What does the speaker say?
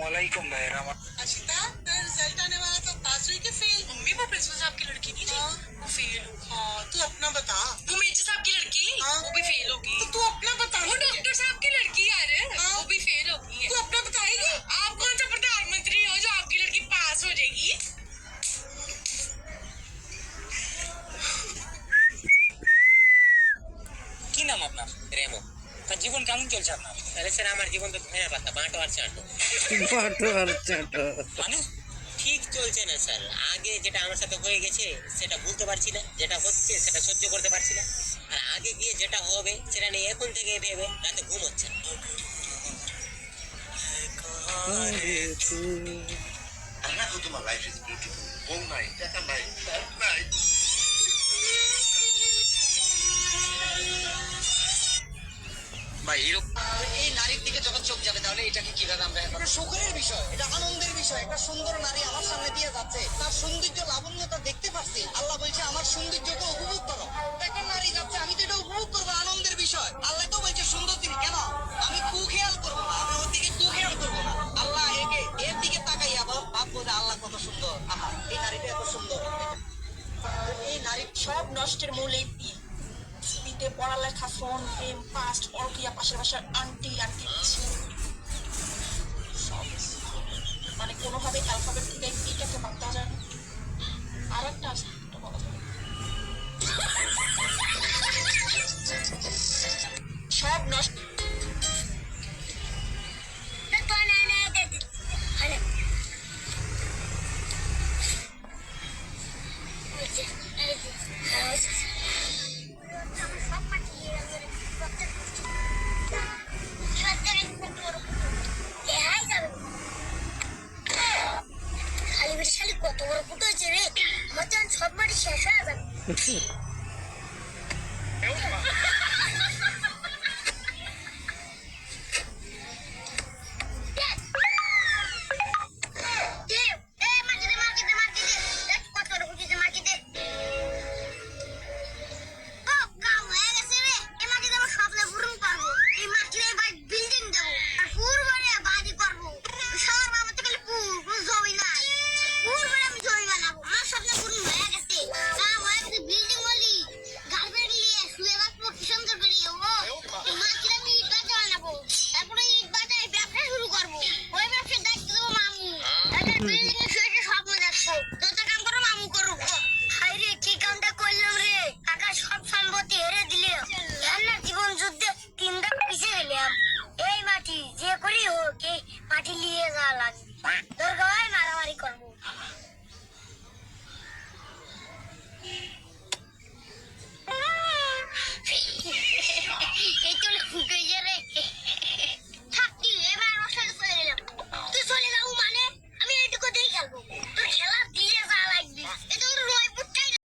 वालेकुम भाई रामा अशिता तेरा रिज़ल्ट आने वाला था पास हुई कि फेल मम्मी वो प्रिंसिपल साहब की लड़की नहीं थी? हाँ। वो फेल हो हाँ तू अपना জীবন কেমন চলছে আপনার? তাহলে স্যার আমার জীবন তো ধনে পাতা বাঁটো আর চাটো বাটো আর চাটো মানে? ঠিক চলছে না স্যার। আগে যেটা আমার সাথে হয়ে গেছে সেটা ভুলতে পারছি না। যেটা হচ্ছে সেটা সহ্য করতে পারছি না। আর আগে গিয়ে যেটা হবে সেটা নিয়ে এখন থেকে ভেবে রাতে ঘুম হচ্ছে না। that my life is ভাই এরকম এই নারীর দিকে যখন চোখ যাবে তাহলে এটাকে কীভাবে আমরা এটা সুখের বিষয় এটা আনন্দের বিষয়। একটা সুন্দর নারী আমার সামনে দিয়ে যাচ্ছে। তার সৌন্দর্য লাবণ্যতা দেখতে পাচ্ছি। আল্লাহ বলছে আমার সৌন্দর্যকে উপভোগ করো। একটা নারী যাচ্ছে আমি তো এটা উপভোগ করব আনন্দের বিষয়। আল্লাহ তো বলছে সুন্দর দিন কেন? আমি কু খেয়াল করব না আমি ওর দিকে কু খেয়াল করব না। আল্লাহ একে এর দিকে তাকাই আবার ভাববো যে আল্লাহ কত সুন্দর। আহা এই নারীটা এত সুন্দর। এই নারীর সব নষ্টের মূল এই বিতে পড়ালেখা ফোন প্রেম পাস্ট অর্কিয়া পাশের পাশের আন্টি আন্টি মানে কোনোভাবে অ্যালফাবেট থেকে বিটাকে বাদ দেওয়া আর একটা আছে সব নষ্ট। কত শেষ হয়ে যাবে।